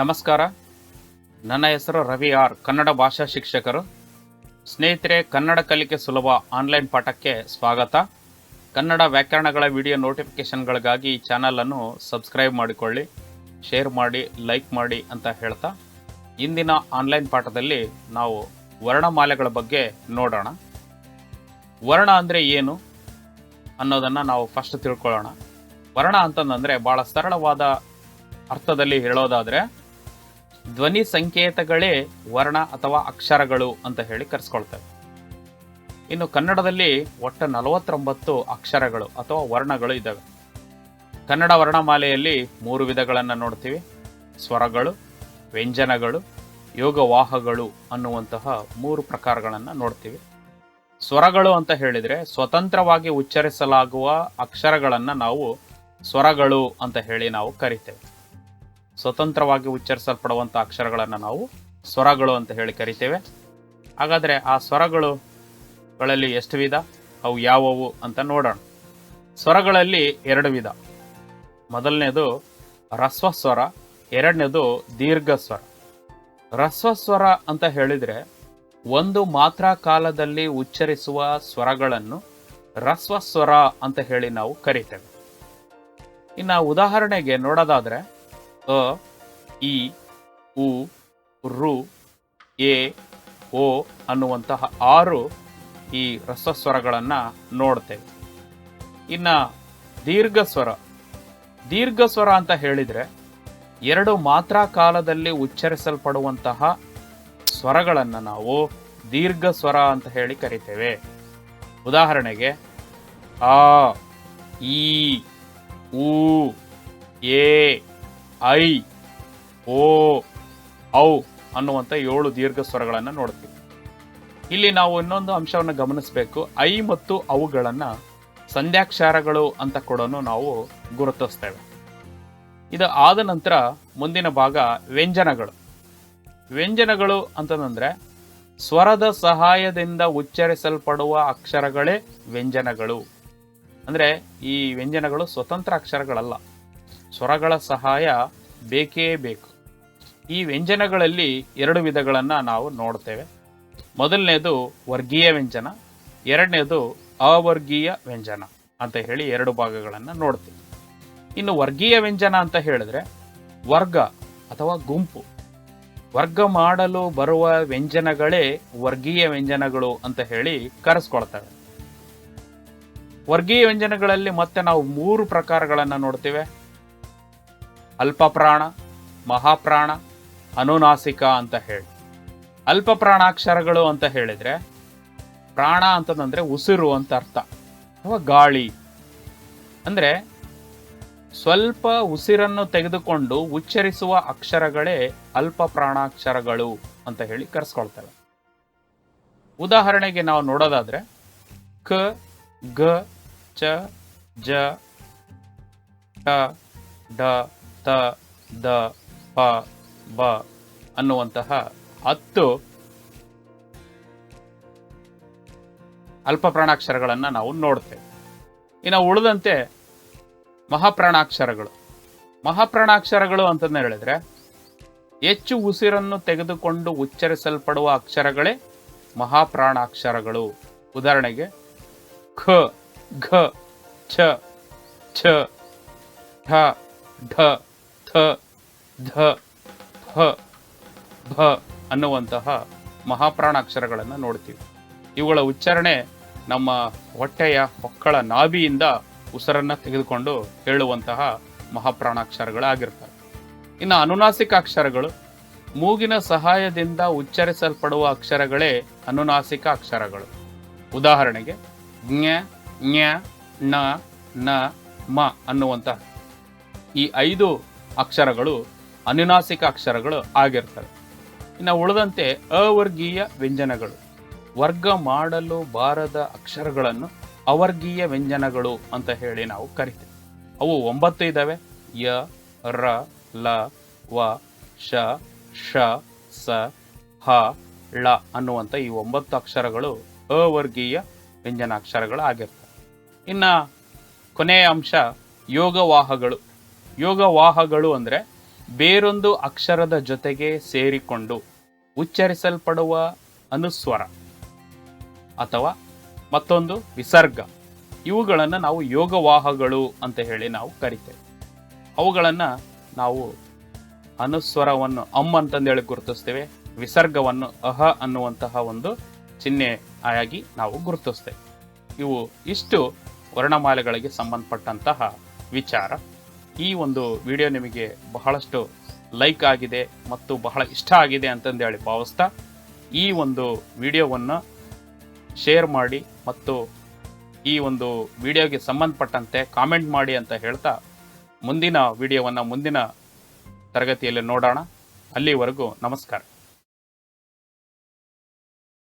ನಮಸ್ಕಾರ. ನನ್ನ ಹೆಸರು ರವಿ ಆರ್, ಕನ್ನಡ ಭಾಷಾ ಶಿಕ್ಷಕರು. ಸ್ನೇಹಿತರೆ, ಕನ್ನಡ ಕಲಿಕೆ ಸುಲಭ ಆನ್ಲೈನ್ ಪಾಠಕ್ಕೆ ಸ್ವಾಗತ. ಕನ್ನಡ ವ್ಯಾಕರಣಗಳ ವಿಡಿಯೋ ನೋಟಿಫಿಕೇಷನ್ಗಳಿಗಾಗಿ ಈ ಚಾನಲನ್ನು ಸಬ್ಸ್ಕ್ರೈಬ್ ಮಾಡಿಕೊಳ್ಳಿ, ಶೇರ್ ಮಾಡಿ, ಲೈಕ್ ಮಾಡಿ ಅಂತ ಹೇಳ್ತಾ ಇಂದಿನ ಆನ್ಲೈನ್ ಪಾಠದಲ್ಲಿ ನಾವು ವರ್ಣಮಾಲೆಗಳ ಬಗ್ಗೆ ನೋಡೋಣ. ವರ್ಣ ಅಂದರೆ ಏನು ಅನ್ನೋದನ್ನು ನಾವು ಫಸ್ಟ್ ತಿಳ್ಕೊಳ್ಳೋಣ. ವರ್ಣ ಅಂತಂದ್ರೆ ಬಹಳ ಸರಳವಾದ ಅರ್ಥದಲ್ಲಿ ಹೇಳೋದಾದ್ರೆ ಧ್ವನಿ ಸಂಕೇತಗಳೇ ವರ್ಣ ಅಥವಾ ಅಕ್ಷರಗಳು ಅಂತ ಹೇಳಿ ಕರೆಸ್ಕೊಳ್ತವೆ. ಇನ್ನು ಕನ್ನಡದಲ್ಲಿ ಒಟ್ಟು ನಲವತ್ತೊಂಬತ್ತು ಅಕ್ಷರಗಳು ಅಥವಾ ವರ್ಣಗಳು ಇದ್ದಾವೆ. ಕನ್ನಡ ವರ್ಣಮಾಲೆಯಲ್ಲಿ ಮೂರು ವಿಧಗಳನ್ನು ನೋಡ್ತೀವಿ. ಸ್ವರಗಳು, ವ್ಯಂಜನಗಳು, ಯೋಗವಾಹಗಳು ಅನ್ನುವಂತಹ ಮೂರು ಪ್ರಕಾರಗಳನ್ನು ನೋಡ್ತೀವಿ. ಸ್ವರಗಳು ಅಂತ ಹೇಳಿದರೆ ಸ್ವತಂತ್ರವಾಗಿ ಉಚ್ಚರಿಸಲಾಗುವ ಅಕ್ಷರಗಳನ್ನು ನಾವು ಸ್ವರಗಳು ಅಂತ ಹೇಳಿ ನಾವು ಕರಿತೇವೆ. ಸ್ವತಂತ್ರವಾಗಿ ಉಚ್ಚರಿಸಲ್ಪಡುವಂಥ ಅಕ್ಷರಗಳನ್ನು ನಾವು ಸ್ವರಗಳು ಅಂತ ಹೇಳಿ ಕರಿತೇವೆ. ಹಾಗಾದರೆ ಆ ಸ್ವರಗಳುಗಳಲ್ಲಿ ಎಷ್ಟು ವಿಧ? ಅವು ಯಾವುವು ಅಂತ ನೋಡೋಣ. ಸ್ವರಗಳಲ್ಲಿ ಎರಡು ವಿಧ. ಮೊದಲನೇದು ರಸ್ವಸ್ವರ, ಎರಡನೇದು ದೀರ್ಘ ಸ್ವರ ಅಂತ ಹೇಳಿದರೆ ಒಂದು ಮಾತ್ರ ಕಾಲದಲ್ಲಿ ಉಚ್ಚರಿಸುವ ಸ್ವರಗಳನ್ನು ರಸ್ವಸ್ವರ ಅಂತ ಹೇಳಿ ನಾವು ಕರಿತೇವೆ. ಇನ್ನು ಉದಾಹರಣೆಗೆ ನೋಡೋದಾದ್ರೆ ಅ, ಇ, ಉ, ರು, ಎ, ಓ ಅನ್ನುವಂತಹ ಆರು ಈ ರಸಸ್ವರಗಳನ್ನು ನೋಡ್ತೇವೆ. ಇನ್ನು ದೀರ್ಘಸ್ವರ. ದೀರ್ಘಸ್ವರ ದೀರ್ಘ ಸ್ವರ ಅಂತ ಹೇಳಿದರೆ ಎರಡು ಮಾತ್ರ ಕಾಲದಲ್ಲಿ ಉಚ್ಚರಿಸಲ್ಪಡುವಂತಹ ಸ್ವರಗಳನ್ನು ನಾವು ದೀರ್ಘ ಸ್ವರ ಅಂತ ಹೇಳಿ ಕರಿತೇವೆ. ಉದಾಹರಣೆಗೆ ಆ, ಈ, ಉ, ಎ ಐ, ಓ, ಔ ಅನ್ನುವಂಥ ಏಳು ದೀರ್ಘ ಸ್ವರಗಳನ್ನು ನೋಡ್ತೀವಿ. ಇಲ್ಲಿ ನಾವು ಇನ್ನೊಂದು ಅಂಶವನ್ನು ಗಮನಿಸಬೇಕು. ಐ ಮತ್ತು ಅವುಗಳನ್ನು ಸಂಧ್ಯಾಕ್ಷರಗಳು ಅಂತ ಕೂಡ ನಾವು ಗುರುತಿಸ್ತೇವೆ. ಇದು ಆದ ನಂತರ ಮುಂದಿನ ಭಾಗ ವ್ಯಂಜನಗಳು. ವ್ಯಂಜನಗಳು ಅಂತಂದ್ರೆ ಸ್ವರದ ಸಹಾಯದಿಂದ ಉಚ್ಚರಿಸಲ್ಪಡುವ ಅಕ್ಷರಗಳೇ ವ್ಯಂಜನಗಳು. ಅಂದರೆ ಈ ವ್ಯಂಜನಗಳು ಸ್ವತಂತ್ರ ಅಕ್ಷರಗಳಲ್ಲ. ಸ್ವರಗಳ ಸಹಾಯ ಬೇಕೇ ಬೇಕು. ಈ ವ್ಯಂಜನಗಳಲ್ಲಿ ಎರಡು ವಿಧಗಳನ್ನು ನಾವು ನೋಡ್ತೇವೆ. ಮೊದಲನೇದು ವರ್ಗೀಯ ವ್ಯಂಜನ, ಎರಡನೇದು ಅವರ್ಗೀಯ ವ್ಯಂಜನ ಅಂತ ಹೇಳಿ ಎರಡು ಭಾಗಗಳನ್ನು ನೋಡ್ತೀವಿ. ಇನ್ನು ವರ್ಗೀಯ ವ್ಯಂಜನ ಅಂತ ಹೇಳಿದ್ರೆ ವರ್ಗ ಅಥವಾ ಗುಂಪು. ವರ್ಗ ಮಾಡಲು ಬರುವ ವ್ಯಂಜನಗಳೇ ವರ್ಗೀಯ ವ್ಯಂಜನಗಳು ಅಂತ ಹೇಳಿ ಕರೆಸ್ಕೊಳ್ತವೆ. ವರ್ಗೀಯ ವ್ಯಂಜನಗಳಲ್ಲಿ ಮತ್ತೆ ನಾವು ಮೂರು ಪ್ರಕಾರಗಳನ್ನು ನೋಡ್ತೇವೆ. ಅಲ್ಪ ಪ್ರಾಣ ಮಹಾಪ್ರಾಣ, ಅನುನಾಸಿಕ ಅಂತ ಹೇಳಿ. ಅಲ್ಪ ಪ್ರಾಣಾಕ್ಷರಗಳು ಅಂತ ಹೇಳಿದ್ರೆ ಪ್ರಾಣ ಅಂತಂದ್ರೆ ಉಸಿರು ಅಂತ ಅರ್ಥ. ಅಥವಾ ಗಾಳಿ. ಅಂದ್ರೆ ಸ್ವಲ್ಪ ಉಸಿರನ್ನು ತೆಗೆದುಕೊಂಡು ಉಚ್ಚರಿಸುವ ಅಕ್ಷರಗಳೇ ಅಲ್ಪ ಪ್ರಾಣಾಕ್ಷರಗಳು ಅಂತ ಹೇಳಿ ಕರೆಸ್ಕೊಳ್ತವೆ ಉದಾಹರಣೆಗೆ ನಾವು ನೋಡೋದಾದ್ರೆ ಕ, ಗ, ಚ, ಜ ಟ ಡ ತ, ದ ಪ ಬ ಅನ್ನುವಂತಹ ಹತ್ತು ಅಲ್ಪ ಪ್ರಾಣಾಕ್ಷರಗಳನ್ನು ನಾವು ನೋಡ್ತೇವೆ. ಇನ್ನು ಉಳಿದಂತೆ ಮಹಾಪ್ರಾಣಾಕ್ಷರಗಳು. ಮಹಾಪ್ರಾಣಾಕ್ಷರಗಳು ಅಂತಂದು ಹೇಳಿದ್ರೆ, ಹೆಚ್ಚು ಉಸಿರನ್ನು ತೆಗೆದುಕೊಂಡು ಉಚ್ಚರಿಸಲ್ಪಡುವ ಅಕ್ಷರಗಳೇ ಮಹಾಪ್ರಾಣಾಕ್ಷರಗಳು. ಉದಾಹರಣೆಗೆ, ಖ, ಘ, ಛ ಛ ಠ ಢ. ಥ ಧ ಫ ಭ ಅನ್ನುವಂತಹ ಮಹಾಪ್ರಾಣಾಕ್ಷರಗಳನ್ನು ನೋಡ್ತೀವಿ. ಇವುಗಳ ಉಚ್ಚಾರಣೆ ನಮ್ಮ ಹೊಟ್ಟೆಯ ಹೊಕ್ಕಳ ನಾಭಿಯಿಂದ ಉಸಿರನ್ನು ತೆಗೆದುಕೊಂಡು ಹೇಳುವಂತಹ ಮಹಾಪ್ರಾಣಾಕ್ಷರಗಳಾಗಿರ್ತವೆ ಇನ್ನು ಅನುನಾಸಿಕ ಅಕ್ಷರಗಳು ಮೂಗಿನ ಸಹಾಯದಿಂದ ಉಚ್ಚರಿಸಲ್ಪಡುವ ಅಕ್ಷರಗಳೇ ಅನುನಾಸಿಕ ಅಕ್ಷರಗಳು ಉದಾಹರಣೆಗೆ, ಜ್ಞ ಜ್ಞ ನ ನ, ಮ ಅನ್ನುವಂತಹ ಈ ಐದು ಅಕ್ಷರಗಳು, ಅನುನಾಸಿಕ ಅಕ್ಷರಗಳು ಆಗಿರ್ತವೆ. ಇನ್ನು ಉಳಿದಂತೆ ಅವರ್ಗೀಯ ವ್ಯಂಜನಗಳು. ವರ್ಗ ಮಾಡಲು ಬಾರದ ಅಕ್ಷರಗಳನ್ನು ಅವರ್ಗೀಯ ವ್ಯಂಜನಗಳು ಅಂತ ಹೇಳಿ ನಾವು ಕರಿತೇವೆ. ಅವು ಒಂಬತ್ತು ಇದ್ದಾವೆ ಯ, ರ, ಲ, ವ, ಶ ಶ ಸ, ಹ, ಳ ಅನ್ನುವಂಥ ಈ ಒಂಬತ್ತು ಅಕ್ಷರಗಳು ಅವರ್ಗೀಯ ವ್ಯಂಜನಾಕ್ಷರಗಳು ಆಗಿರ್ತವೆ ಇನ್ನು ಕೊನೆಯ ಅಂಶ ಯೋಗವಾಹಗಳು. ಯೋಗವಾಹಗಳು ಅಂದರೆ ಬೇರೊಂದು ಅಕ್ಷರದ ಜೊತೆಗೆ ಸೇರಿಕೊಂಡು ಉಚ್ಚರಿಸಲ್ಪಡುವ ಅನುಸ್ವರ ಅಥವಾ ಮತ್ತೊಂದು ವಿಸರ್ಗ. ಇವುಗಳನ್ನು ನಾವು ಯೋಗವಾಹಗಳು ಅಂತ ಹೇಳಿ ನಾವು ಕರಿತೇವೆ. ಅವುಗಳನ್ನು ನಾವು ಅನುಸ್ವರವನ್ನು ಅಮ್ ಅಂತಂದೇಳಿ ಗುರುತಿಸ್ತೇವೆ. ವಿಸರ್ಗವನ್ನು ಅಹ ಅನ್ನುವಂತಹ ಒಂದು ಚಿಹ್ನೆ ಆಗಿ ನಾವು ಗುರುತಿಸ್ತೇವೆ. ಇವು ಇಷ್ಟು ವರ್ಣಮಾಲೆಗಳಿಗೆ ಸಂಬಂಧಪಟ್ಟಂತಹ ವಿಚಾರ. ಈ ಒಂದು ವಿಡಿಯೋ ನಿಮಗೆ ಬಹಳಷ್ಟು ಲೈಕ್ ಆಗಿದೆ ಮತ್ತು ಬಹಳ ಇಷ್ಟ ಆಗಿದೆ ಅಂತಂದೇಳಿ ಭಾವಿಸ್ತಾ ಈ ಒಂದು ವಿಡಿಯೋವನ್ನು ಶೇರ್ ಮಾಡಿ ಮತ್ತು ಈ ಒಂದು ವಿಡಿಯೋಗೆ ಸಂಬಂಧಪಟ್ಟಂತೆ ಕಾಮೆಂಟ್ ಮಾಡಿ ಅಂತ ಹೇಳ್ತಾ ಮುಂದಿನ ವಿಡಿಯೋವನ್ನು ಮುಂದಿನ ತರಗತಿಯಲ್ಲಿ ನೋಡೋಣ. ಅಲ್ಲಿವರೆಗೂ ನಮಸ್ಕಾರ.